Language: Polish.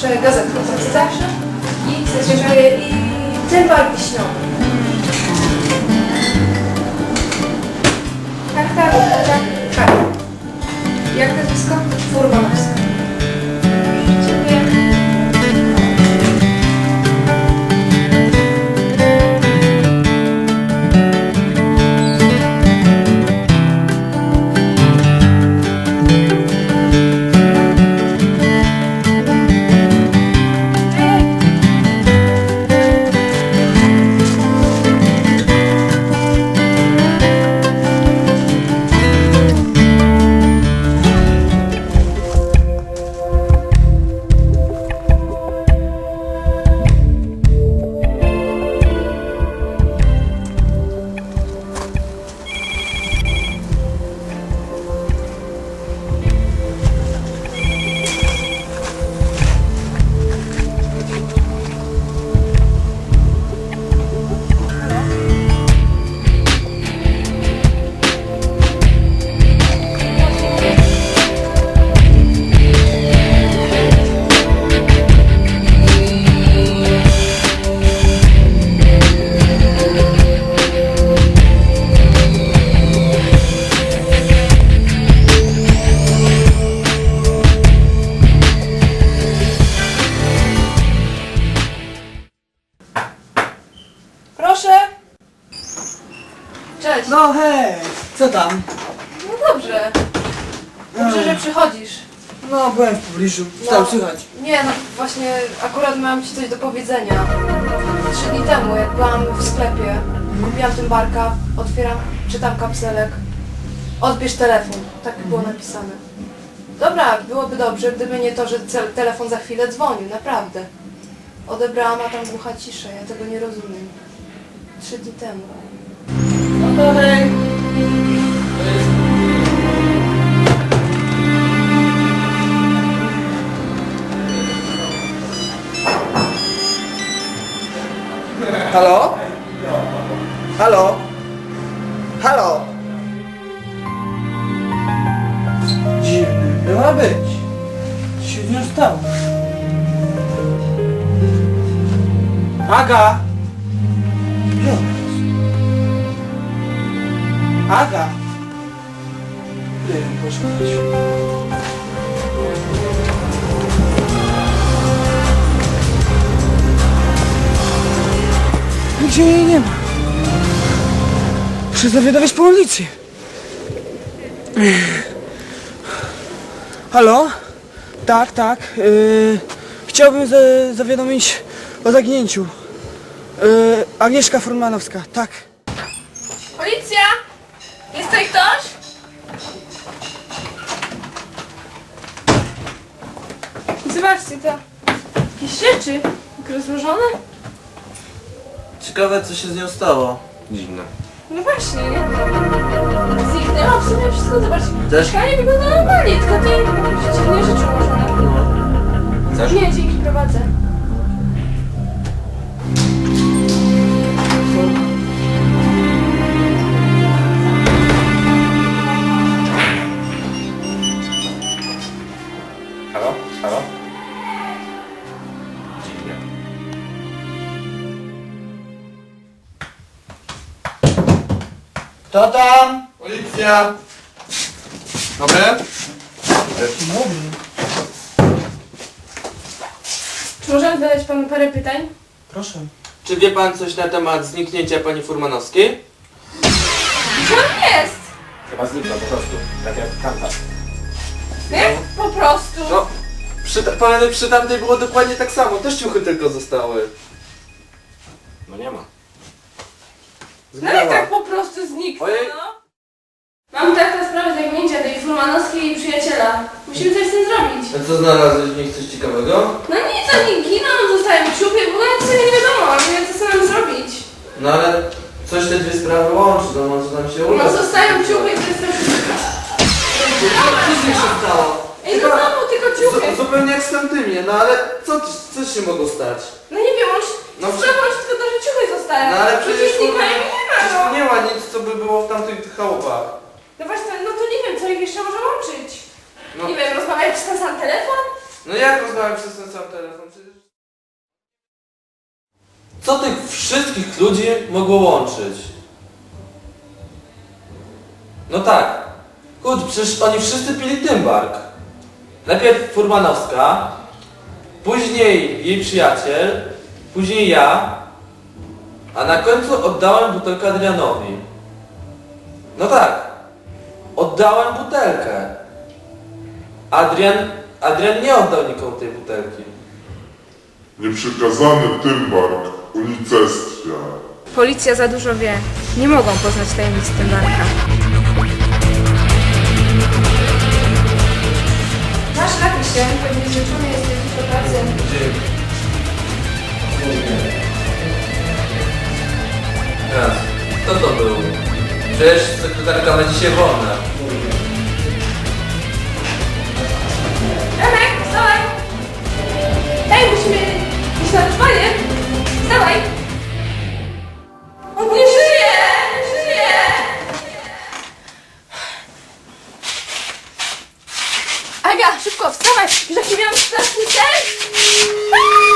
zawsze gazet chodzą, zawsze i zazwyczaj i cyrwal wiśniowy. Tak, tak, tak, tak. Jak nazwisko? No hej! Co tam? No dobrze. Dobrze, że przychodzisz. No, byłem w pobliżu. Tam słychać? Nie, no właśnie akurat miałam ci coś do powiedzenia. Trzy dni temu, jak byłam w sklepie, kupiłam tym barka, otwieram, czytam kapselek. Odbierz telefon. Tak było napisane. Dobra, byłoby dobrze, gdyby nie to, że cel- telefon za chwilę dzwonił, naprawdę. Odebrałam, a tam głucha cisza, ja tego nie rozumiem. Trzy dni temu. Halo? Halo? Halo? Dziwne, miała być. Co się z nią stało? Aga! Gdzie ona jest? Aga! Ile ją poszukać? Nigdzie jej nie ma. Muszę zawiadomić policję. Halo? Tak, tak. Yy, chciałbym za zawiadomić o zaginięciu. Yy, Agnieszka Furmanowska, tak. Policja! Jest tutaj ktoś? Zobaczcie to. Jakieś rzeczy tak rozłożone? Ciekawe co się z nią stało. Dziwne. No właśnie, nie? Zniknęło w sumie wszystko, zobacz. Też? Mieszkanie wygląda normalnie, tylko jakieś dziwne rzeczy ułożone. Chcesz? Nie, dzięki, prowadzę. Kto tam? Policja! Dobry? Czy możemy zadać panu parę pytań? Proszę. Czy wie pan coś na temat zniknięcia pani Furmanowskiej? Gdzie on jest? Chyba znikła po prostu. Tak jak tamta. Nie? Po prostu. No, przy, ta- panie, przy tamtej było dokładnie tak samo. Też ciuchy tylko zostały. No nie ma. No i tak po prostu zniknął, Ojej. no. Mam tak na sprawę zaginięcia tej Furmanowskiej i przyjaciela. Musimy coś z tym zrobić. A co znalazłeś w nich coś ciekawego? No nic, oni giną, zostają ciupy, w ogóle nic sobie nie wiadomo, nie co mam zrobić. No ale coś te dwie sprawy łączy, no może nam się uda. No zostają ciupy i to jest. Co się stało? Ej, no znowu tylko. Zu- zupełnie jak z tamtymi, no ale co, co się mogło stać? No nie wiem, on No no, się tylko to, że ciupy zostają. No ale przecież znikają i nie ma, no. nie ma nic, co by było w tamtych chałupach. No właśnie, no to nie wiem, co ich jeszcze może łączyć. No, Nie wiem, rozmawiać przez ten sam telefon? no jak rozmawiam przez ten sam telefon? Przecież... Co tych wszystkich ludzi mogło łączyć? No tak. Kurczę, przecież oni wszyscy pili Tymbark. Najpierw Furmanowska, później jej przyjaciel, później ja, a na końcu oddałem butelkę Adrianowi. No tak, oddałem butelkę. Adrian, Adrian nie oddał nikomu tej butelki. Nieprzykazany Tymbark unicestwia. Policja za dużo wie. Nie mogą poznać tajemnic Tymbarka. Masz napisie, pewnie zrzeczony jesteś do pracy. Raz. Kto to był? Przecież sekretarka ma dzisiaj wolne. Remek, wstawaj! Ej, musimy iść na wyzwanie! Wstawaj! On nie żyje! Żyje! Aga, szybko, wstawaj! Już jaki miałam straszny sen!